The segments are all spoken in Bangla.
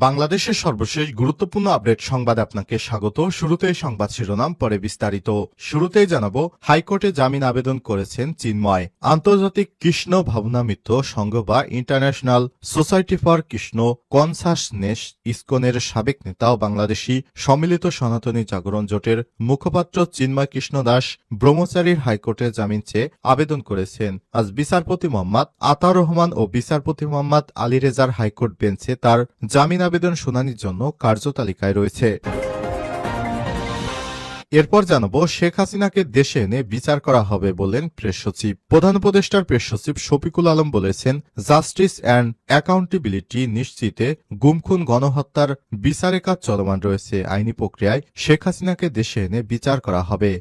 বাংলাদেশের সর্বশেষ গুরুত্বপূর্ণ আপডেট সংবাদ আপনাকে স্বাগত। শুরুতেই সংবাদ শিরোনাম, পরে বিস্তারিত। শুরুতেই জানাব, হাইকোর্টে জামিন আবেদন করেছেন চিন্ময়। আন্তর্জাতিক কৃষ্ণ ভাবনামিত্র সংঘ বা international society for Krishna consciousness ইসকনের সাবেক নেতা ও বাংলাদেশি সম্মিলিত সনাতনী জাগরণ জোটের মুখপাত্র চিন্ময় কৃষ্ণ দাস ব্রহ্মচারীর হাইকোর্টে জামিন চেয়ে আবেদন করেছেন। আজ বিচারপতি মোহাম্মদ আতার রহমান ও বিচারপতি মোহাম্মদ আলী রেজার হাইকোর্ট বেঞ্চে তার জামিন আবেদন শুনানির জন্য কার্যতালিকায় রয়েছে। এরপর জানাব, শেখ হাসিনাকে দেশে এনে বিচার করা হবে বললেন প্রেস সচিব। প্রধান উপদেষ্টার প্রেস সচিব শফিকুল আলম বলেছেন, জাস্টিস অ্যান্ড অ্যাকাউন্টেবিলিটি নিশ্চিতে গুমখুন গণহত্যার বিচারে কাজ চলমান রয়েছে। আইনি প্রক্রিয়ায় শেখ হাসিনাকে দেশে এনে বিচার করা হবে।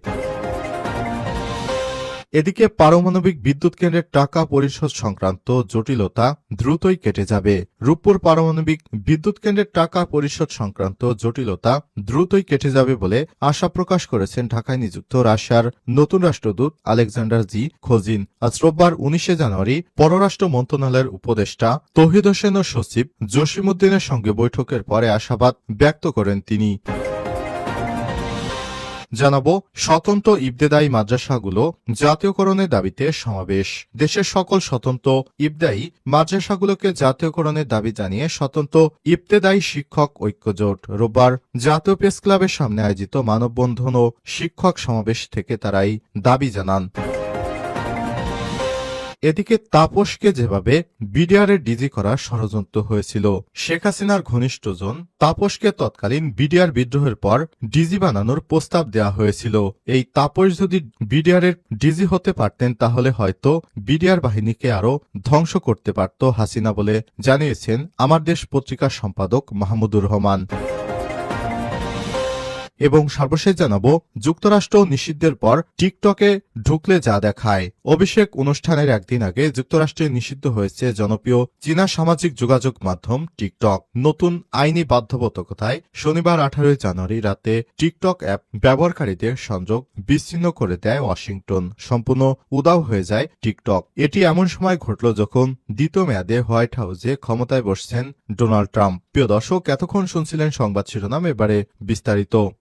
এদিকে পারমাণবিক বিদ্যুৎ কেন্দ্রের টাকা পরিশোধ সংক্রান্ত জটিলতা দ্রুতই কেটে যাবে। রূপপুর পারমাণবিক বিদ্যুৎ কেন্দ্রের টাকা পরিশোধ সংক্রান্ত জটিলতা দ্রুতই কেটে যাবে বলে আশা প্রকাশ করেছেন ঢাকায় নিযুক্ত রাশিয়ার নতুন রাষ্ট্রদূত আলেকজান্ডার জি খোজিন। আজ রোববার উনিশে জানুয়ারি পররাষ্ট্র মন্ত্রণালয়ের উপদেষ্টা তহিদ হোসেন ও সচিব জসিমুদ্দিনের সঙ্গে বৈঠকের পরে আশাবাদ ব্যক্ত করেন তিনি। জানাব স্বতন্ত্র ইবতেদায়ী মাদ্রাসাগুলো জাতীয়করণের দাবিতে সমাবেশ। দেশের সকল স্বতন্ত্র ইবদায়ী মাদ্রাসাগুলোকে জাতীয়করণের দাবি জানিয়ে স্বতন্ত্র ইবতেদায়ী শিক্ষক ঐক্যজোট। রোববার জাতীয় প্রেস ক্লাবের সামনে আয়োজিত মানববন্ধন ও শিক্ষক সমাবেশ থেকে তারাই দাবি জানান। এদিকে তাপসকে যেভাবে বিডিআরের ডিজি করার ষড়যন্ত্র হয়েছিল, শেখ হাসিনার ঘনিষ্ঠজন তাপসকে তৎকালীন বিডিআর বিদ্রোহের পর ডিজি বানানোর প্রস্তাব দেওয়া হয়েছিল। এই তাপস যদি বিডিআরের ডিজি হতে পারতেন তাহলে হয়তো বিডিআর বাহিনীকে আরও ধ্বংস করতে পারত হাসিনা বলে জানিয়েছেন আমার দেশ পত্রিকার সম্পাদক মাহমুদুর রহমান। এবং সর্বশেষ জানাব, যুক্তরাষ্ট্র নিষিদ্ধের পর টিকটকে ঢুকলে যা দেখায়। অভিষেক অনুষ্ঠানের একদিন আগে যুক্তরাষ্ট্রে নিষিদ্ধ হয়েছে জনপ্রিয় চীনা সামাজিক যোগাযোগ মাধ্যম টিকটক। নতুন আইনি বাধ্যবাধকতায় শনিবার আঠারোই জানুয়ারি রাতে টিকটক অ্যাপ ব্যবহারকারীদের সংযোগ বিচ্ছিন্ন করে দেয় ওয়াশিংটন। সম্পূর্ণ উদাও হয়ে যায় টিকটক। এটি এমন সময় ঘটল যখন দ্বিতীয় মেয়াদে হোয়াইট হাউসে ক্ষমতায় বসছেন ডোনাল্ড ট্রাম্প। প্রিয় দর্শক, এতক্ষণ শুনছিলেন সংবাদ শিরোনাম, এবারে বিস্তারিত।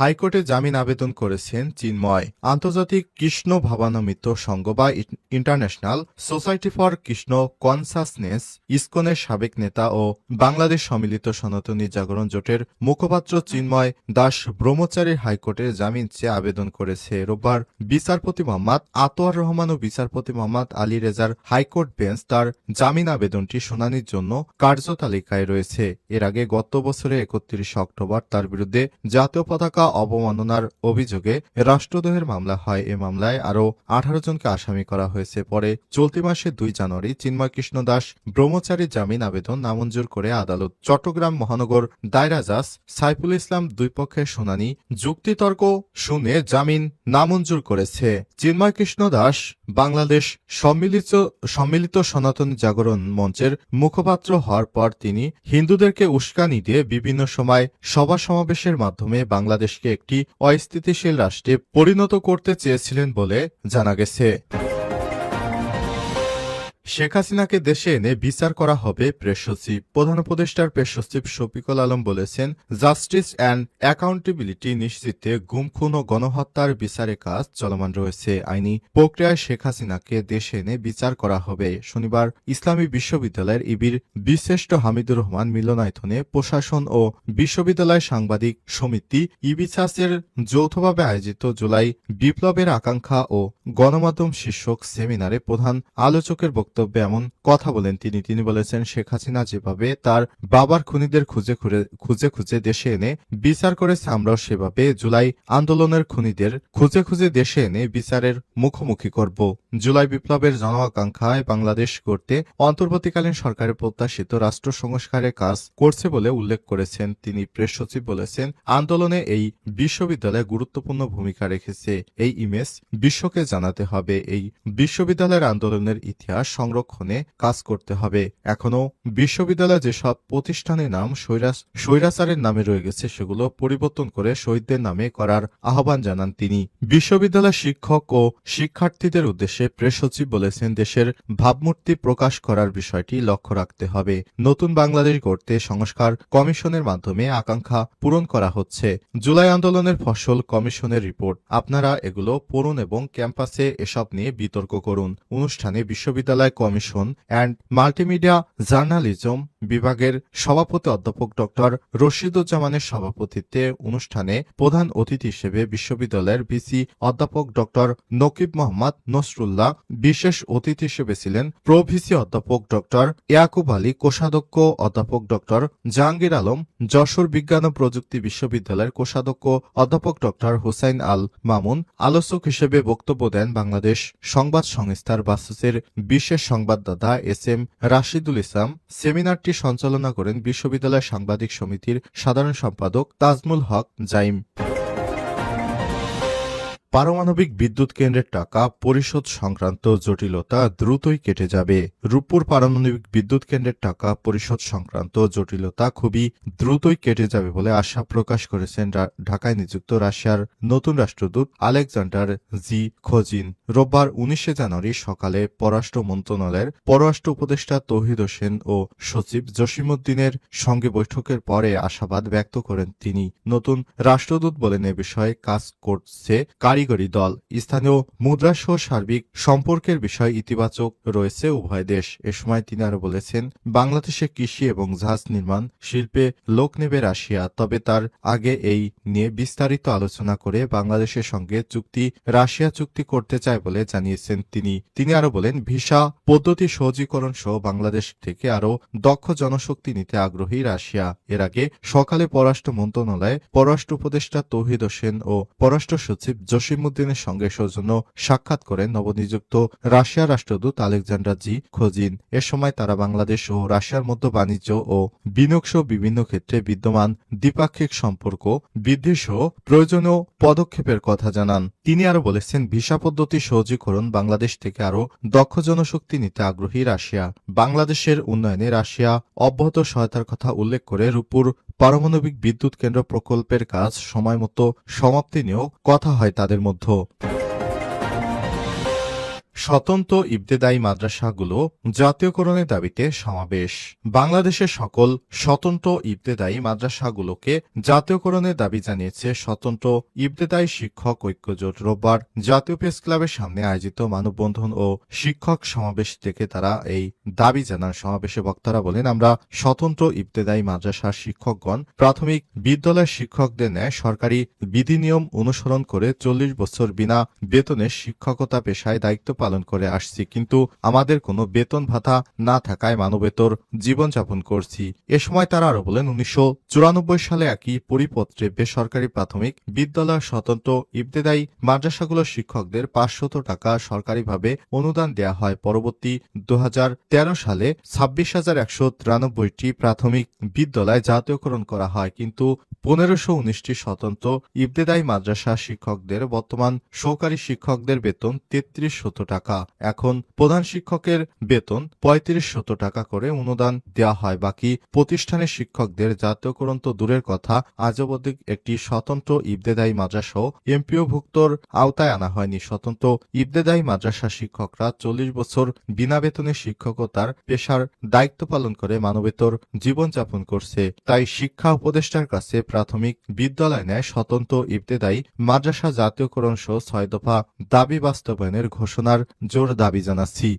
হাইকোর্টে জামিন আবেদন করেছেন চিন্ময়। আন্তর্জাতিক কৃষ্ণ ভাবানমিত সংঘ বা international society for Krishna consciousness ইসকনের সাবেক নেতা ও বাংলাদেশ সম্মিলিত সনাতনী জাগরণ জোটের মুখপাত্র চিন্ময় দাস ব্রহ্মচারীর হাইকোর্টে জামিন চেয়ে আবেদন করেছে রোববার বিচারপতি মোহাম্মদ আতোয়ার রহমান ও বিচারপতি মোহাম্মদ আলী রেজার হাইকোর্ট বেঞ্চ তার জামিন আবেদনটি শুনানির জন্য কার্যতালিকায় রয়েছে। এর আগে গত বছরে একত্রিশে অক্টোবর তার বিরুদ্ধে জাতীয় পতাকা অবমাননার অভিযোগে রাষ্ট্রদ্রোহের মামলা হয়। এ মামলায় আরও আঠারো জনকে আসামি করা হয়েছে। পরে চলতি মাসে দুই জানুয়ারি চিন্ময় কৃষ্ণ দাস ব্রহ্মচারী জামিন আবেদন নামঞ্জুর করে আদালত চট্টগ্রাম মহানগর দায়রা জাজ সাইফুল ইসলাম দুই পক্ষের শুনানি, যুক্তিতর্ক শুনে জামিন নামঞ্জুর করেছে। চিন্ময় কৃষ্ণ দাস বাংলাদেশ সম্মিলিত সম্মিলিত সনাতন জাগরণ মঞ্চের মুখপাত্র হওয়ার পর তিনি হিন্দুদেরকে উস্কানি দিয়ে বিভিন্ন সময় সভা সমাবেশের মাধ্যমে বাংলাদেশকে একটি অস্থিতিশীল রাষ্ট্রে পরিণত করতে চেয়েছিলেন বলে জানা গেছে। শেখ হাসিনাকে দেশে এনে বিচার করা হবে প্রেস সচিব। প্রধান উপদেষ্টার প্রেস সচিব শফিকুল আলম বলেছেন, জাস্টিস অ্যান্ড অ্যাকাউন্টেবিলিটি নিশ্চিতে গুম, খুন ও গণহত্যার বিচারে কাজ চলমান রয়েছে। আইনি প্রক্রিয়ায় শেখ হাসিনাকে দেশে এনে বিচার করা হবে। শনিবার ইসলামী বিশ্ববিদ্যালয়ের ইবির বিশিষ্ট হামিদুর রহমান মিলনায়তনে প্রশাসন ও বিশ্ববিদ্যালয় সাংবাদিক সমিতি ইবিসাসের যৌথভাবে আয়োজিত জুলাই বিপ্লবের আকাঙ্ক্ষা ও গণমাধ্যম শীর্ষক সেমিনারে প্রধান আলোচকের বক্তব্যে এমন কথা বলেন তিনি। তিনি বলেছেন, শেখ হাসিনা যেভাবে তার বাবার খুনিদের খুঁজে খুঁজে খুঁজে দেশে এনে বিচার করেছে, আমরাও সেভাবে জুলাই আন্দোলনের খুনিদের খুঁজে খুঁজে দেশে এনে বিচারের মুখোমুখি করব। জুলাই বিপ্লবের জন আকাঙ্ক্ষায় বাংলাদেশ করতে অন্তর্বর্তীকালীন সরকারের প্রত্যাশিত রাষ্ট্র সংস্কারের কাজ করছে বলে উল্লেখ করেছেন। তিনি প্রেস সচিব বলেছেন, আন্দোলনে এই বিশ্ববিদ্যালয় গুরুত্বপূর্ণ ভূমিকা রেখেছে। এই ইমেজ বিশ্বকে জানাতে হবে। এই বিশ্ববিদ্যালয়ের আন্দোলনের ইতিহাস সংরক্ষণে কাজ করতে হবে। এখনও বিশ্ববিদ্যালয়ে যেসব প্রতিষ্ঠানের নাম স্বৈরাচ- স্বৈরাচারের নামে রয়ে গেছে, সেগুলো পরিবর্তন করে শহীদদের নামে করার আহ্বান জানান তিনি। বিশ্ববিদ্যালয় শিক্ষক ও শিক্ষার্থীদের উদ্দেশ্যে প্রেস সচিব বলেছেন, দেশের ভাবমূর্তি প্রকাশ করার বিষয়টি লক্ষ্য রাখতে হবে। নতুন বাংলাদেশ গড়তে সংস্কার কমিশনের মাধ্যমে আকাঙ্ক্ষা পূরণ করা হচ্ছে। জুলাই আন্দোলনের ফসল কমিশনের রিপোর্ট। আপনারা এগুলো পড়ুন এবং ক্যাম্পাসে এসব নিয়ে বিতর্ক করুন। অনুষ্ঠানে বিশ্ববিদ্যালয় কমিশন অ্যান্ড মাল্টিমিডিয়া জার্নালিজম বিভাগের সভাপতি অধ্যাপক ডক্টর রশিদুজ্জামানের সভাপতিত্বে অনুষ্ঠানে প্রধান অতিথি হিসেবে বিশ্ববিদ্যালয়ের ভিসি অধ্যাপক ডক্টর নকিব মোহাম্মদ নসরুল্লাহ, বিশেষ অতিথি হিসেবে ছিলেন প্রভিসি অধ্যাপক ডক্টর ইয়াকুব আলী কোষাধ্যক্ষ অধ্যাপক ডক্টর জাহাঙ্গীর আলম, যশোর বিজ্ঞান ও প্রযুক্তি বিশ্ববিদ্যালয়ের কোষাধ্যক্ষ অধ্যাপক ডক্টর হুসাইন আল মামুন, আলোচক হিসেবে বক্তব্য দেন বাংলাদেশ সংবাদ সংস্থার বাসুসের বিশেষ সংবাদদাতা এস এম রাশিদুল ইসলাম সেমিনারটি সঞ্চালনা করেন বিশ্ববিদ্যালয় সাংবাদিক সমিতির সাধারণ সম্পাদক তাজমুল হক জাইম। পারমাণবিক বিদ্যুৎ কেন্দ্রের টাকা পরিশোধ সংক্রান্ত জটিলতা দ্রুতই কেটে যাবে। রূপপুর পারমাণবিক বিদ্যুৎ কেন্দ্রের টাকা পরিশোধ সংক্রান্ত জটিলতা খুবই দ্রুতই কেটে যাবে বলে আশা প্রকাশ করেছেন ঢাকায় নিযুক্ত রাশিয়ার নতুন রাষ্ট্রদূত আলেকজান্ডার জি খোজিন। রোববার উনিশে জানুয়ারি সকালে পররাষ্ট্র মন্ত্রণালয়ের পররাষ্ট্র উপদেষ্টা তৌহিদ হোসেন ও সচিব জসিমুদ্দিনের সঙ্গে বৈঠকের পরে আশাবাদ ব্যক্ত করেন তিনি। নতুন রাষ্ট্রদূত বলেন এ বিষয়ে কাজ করছে কারিগরি দল, স্থানীয় মুদ্রাসহ সার্বিক সম্পর্কের বিষয় ইতিবাচক রয়েছে উভয় দেশ। এ সময় তিনি আরও বলেছেন, বাংলাদেশে কৃষি এবং জাহাজ নির্মাণ শিল্পে লোক নেবে রাশিয়া, তবে তার আগে এই নিয়ে বিস্তারিত আলোচনা করে বাংলাদেশের সঙ্গে চুক্তি, রাশিয়া চুক্তি করতে চায় বলে জানিয়েছেন তিনি। তিনি আরও বলেন, ভিসা পদ্ধতি সহজীকরণ সহ বাংলাদেশ থেকে আরও দক্ষ জনশক্তি নিতে আগ্রহী রাশিয়া। এর আগে সকালে পররাষ্ট্র মন্ত্রণালয়ে পররাষ্ট্র উপদেষ্টা তৌহিদ হোসেন ও পররাষ্ট্র সচিব জসিমুদ্দিনের সঙ্গে সৌজন্য সাক্ষাৎ করেন নবনিযুক্ত রাশিয়া রাষ্ট্রদূত আলেকজান্ডার জি খোজিন। এ সময় তারা বাংলাদেশ ও রাশিয়ার মধ্যে বাণিজ্য ও বিনিয়োগ সহ বিভিন্ন ক্ষেত্রে বিদ্যমান দ্বিপাক্ষিক সম্পর্ক বৃদ্ধি সহ প্রয়োজনীয় পদক্ষেপের কথা জানান। তিনি আরও বলেছেন, ভিসা পদ্ধতি সহজীকরণ বাংলাদেশ থেকে আরও দক্ষ জনশক্তি নিতে আগ্রহী রাশিয়া। বাংলাদেশের উন্নয়নে রাশিয়া অব্যাহত সহায়তার কথা উল্লেখ করে রূপপুর পারমাণবিক বিদ্যুৎ কেন্দ্র প্রকল্পের কাজ সময়মতো সমাপ্তি নিয়েও কথা হয় তাদের মধ্যে স্বতন্ত্র ইবতেদায়ী মাদ্রাসাগুলো জাতীয়করণের দাবিতে সমাবেশ। বাংলাদেশের সকল স্বতন্ত্র ইবতেদায়ী মাদ্রাসাগুলোকে জাতীয়করণের দাবি জানিয়েছে স্বতন্ত্র ইবতেদায়ী শিক্ষক ঐক্যজোট রোববার জাতীয় প্রেস ক্লাবের সামনে আয়োজিত মানববন্ধন ও শিক্ষক সমাবেশ থেকে তারা এই দাবি জানান। সমাবেশে বক্তারা বলেন, আমরা স্বতন্ত্র ইবতেদায়ী মাদ্রাসার শিক্ষকগণ প্রাথমিক বিদ্যালয়ের শিক্ষকদের ন্যায় সরকারি বিধিনিয়ম অনুসরণ করে চল্লিশ বছর বিনা বেতনে শিক্ষকতা পেশায় দায়িত্ব পালন করে আসছি, কিন্তু আমাদের কোনো বেতন ভাতা না থাকায় মানবেতর জীবনযাপন করছি। এ সময় তারা আরও বলেন, উনিশশো চুরানব্বই সালে একই পরিপত্রে বেসরকারি প্রাথমিক বিদ্যালয় স্বতন্ত্র ইবতেদায়ী মাদ্রাসাগুলোর শিক্ষকদের পাঁচশত টাকা সরকারিভাবে অনুদান দেয়া হয়। পরবর্তী দু সালে ছাব্বিশ হাজার একশো তিরানব্বইটি প্রাথমিক বিদ্যালয় জাতীয়করণ করা হয়, কিন্তু পনেরোশো উনিশটি স্বতন্ত্র ইবতেদায়ী মাদ্রাসা শিক্ষকদের বর্তমান সহকারী শিক্ষকদের বেতন তেত্রিশ শত টাকা। এখন প্রধান শিক্ষকের বেতন পঁয়ত্রিশ শত টাকা করে অনুদান দেওয়া হয়। বাকি প্রতিষ্ঠানের শিক্ষকদের জাতীয়করণ তো দূরের কথা। আজ অবধি একটি স্বতন্ত্র ইবতেদায়ী মাদ্রাসাও এমপিওভুক্তর আওতায় আনা হয়নি। স্বতন্ত্র ইবতেদায়ী মাদ্রাসা শিক্ষকরা চল্লিশ বছর বিনা বেতনে শিক্ষকতার পেশার দায়িত্ব পালন করে মানবেতর জীবনযাপন করছে। তাই শিক্ষা উপদেষ্টার কাছে প্রাথমিক বিদ্যালয় নেয় স্বতন্ত্র ইবতেদায়ী মাদ্রাসা জাতীয়করণ সহ ছয় দফা দাবি বাস্তবায়নের ঘোষণার জোর দাবি জানাচ্ছি।